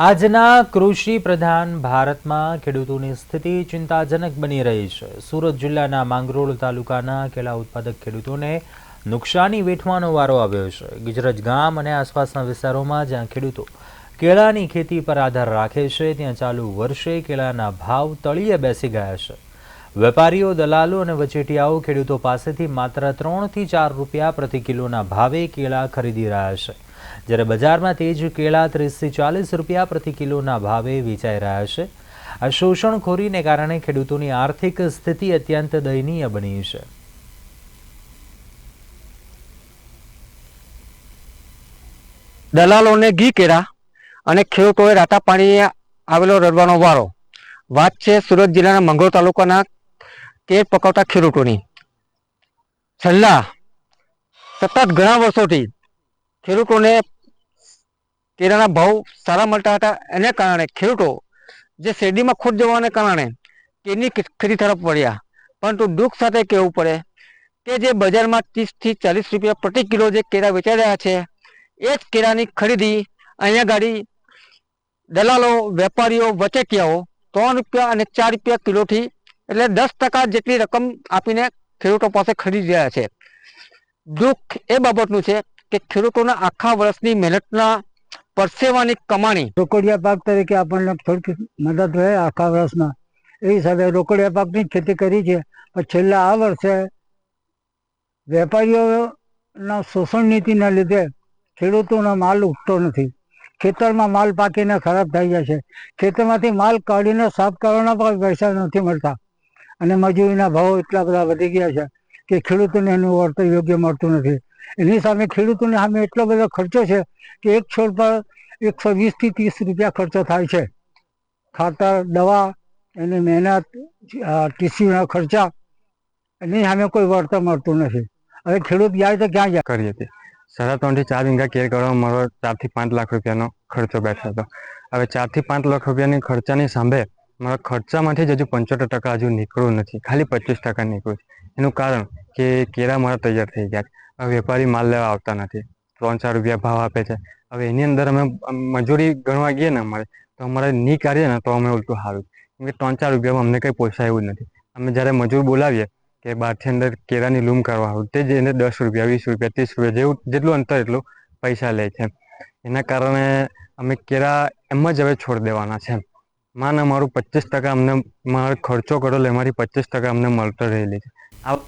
આજના કૃષિ પ્રધાન ભારતમાં ખેડૂતોની સ્થિતિ ચિંતાજનક બની રહી છે. સુરત જિલ્લાના માંગરોળ તાલુકાના કેળા ઉત્પાદક ખેડૂતોને નુકસાની વેઠવાનો વારો આવ્યો છે. ગિજરજ ગામ અને આસપાસના વિસ્તારોમાં જ્યાં ખેડૂતો કેળાની ખેતી પર આધાર રાખે છે, ત્યાં ચાલુ વર્ષે કેળાના ભાવ તળિયે બેસી ગયા છે. વેપારીઓ, દલાલો અને વચેટિયાઓ ખેડૂતો પાસેથી માત્ર ત્રણથી ચાર રૂપિયા પ્રતિ કિલોના ભાવે કેળા ખરીદી રહ્યા છે. જ્યારે બજારમાં તેજ કેળા ત્રીસથી ચાલીસ રૂપિયા પ્રતિ કિલોના ભાવે વેચાઈ રહ્યા છે. આ શોષણખોરીને કારણે ખેડૂતોની આર્થિક સ્થિતિ અત્યંત દયનીય બની છે. દલાલોને ઘી કેળા અને ખેડૂતોએ રાતા પાણીએ આવેલો રડવાનો વારો. વાત છે સુરત જિલ્લાના મંગળોર તાલુકાના કેર પકવતા ખેડૂતોની. છેલ્લા સતત ઘણા વર્ષોથી ખેડૂતોને કેરાના ભાવ સારા મળતા હતા એને કારણે ખેડૂતો જે શેરડીમાં ખોટ જવાને કારણે કેરની ખેતી તરફ વળ્યા. પરંતુ દુઃખ સાથે કહેવું પડે કે જે બજારમાં ત્રીસથી ચાલીસ રૂપિયા પ્રતિ કિલો જે કેળા વેચાઈ રહ્યા છે, એ જ કેળાની ખરીદી અહીંયા ગાડી દલાલો, વેપારીઓ, વચેટિયાઓ ત્રણ રૂપિયા અને ચાર રૂપિયા કિલોથી એટલે દસ ટકા જેટલી રકમ આપીને ખેડૂતો પાસે ખરીદી રહ્યા છે. દુઃખ એ બાબતનું છે કે ખેડૂતોના આખા વર્ષની મહેનતના પરસેવાની કમાણી. રોકડિયા પાક તરીકે આપણને થોડીક મદદ રહે આખા વર્ષમાં. એ હિસાબે રોકડિયા પાકની ખેતી કરી છે. પણ છેલ્લા આ વર્ષે વેપારીઓના શોષણ નીતિના લીધે ખેડૂતોનો માલ ઉઠતો નથી. ખેતરમાં માલ પાકીને ખરાબ થઈ જાય છે. ખેતરમાંથી માલ કાઢીને સાફ કરવાના પણ પૈસા નથી મળતા. અને મજૂરીના ભાવ એટલા બધા વધી ગયા છે કે ખેડૂતોને એનું વળતર યોગ્ય મળતું નથી. એની સામે ખેડૂતોને સામે એટલો બધો ખર્ચો છે કે એક છોડ પર એકસો વીસથી ત્રીસ રૂપિયા ખર્ચો થાય છે. ખાતર, દવા એની મહેનત ટીસીના ખર્ચા એની સામે કોઈ વળતર મળતું નથી. હવે ખેડૂત જાય તો ક્યાં જાય? કરી હતી સાડા ત્રણથી ચાર વીંગા કેર કરવામાં મારો ચારથી પાંચ લાખ રૂપિયાનો ખર્ચો બેઠો હતો. હવે ચારથી પાંચ લાખ રૂપિયાની ખર્ચાની સામે મારા ખર્ચામાંથી જ હજુ પંચોતેર ટકા હજુ નીકળ્યું નથી. ખાલી પચીસ ટકા નીકળ્યું એનું કારણ કે કેરા મારા તૈયાર થઈ ગયા વેપારી માલ લેવા આવતા નથી. ત્રણ ચાર રૂપિયા ભાવ આપે છે. હવે એની અંદર અમે મજૂરી ગણવા ગઈએ ને અમારે, તો અમારે નહીં કાઢીએ ને તો અમે ઉલટું સારું કેમ કે ત્રણ ચાર રૂપિયામાં અમને કંઈ પોસાય એવું નથી. અમે જ્યારે મજૂર બોલાવીએ કે બહારથી અંદર કેળાની લૂમ કરવા આવું, તે જ એને દસ રૂપિયા, વીસ રૂપિયા, ત્રીસ રૂપિયા જેવું, જેટલું અંતર એટલું પૈસા લે છે. એના કારણે અમે કેરા એમ જ હવે છોડી દેવાના છે. માન અમારું પચીસ ટકા અમને, મારો ખર્ચો કરેલો એમાંથી પચીસ ટકા અમને મળતો રહેલી છે.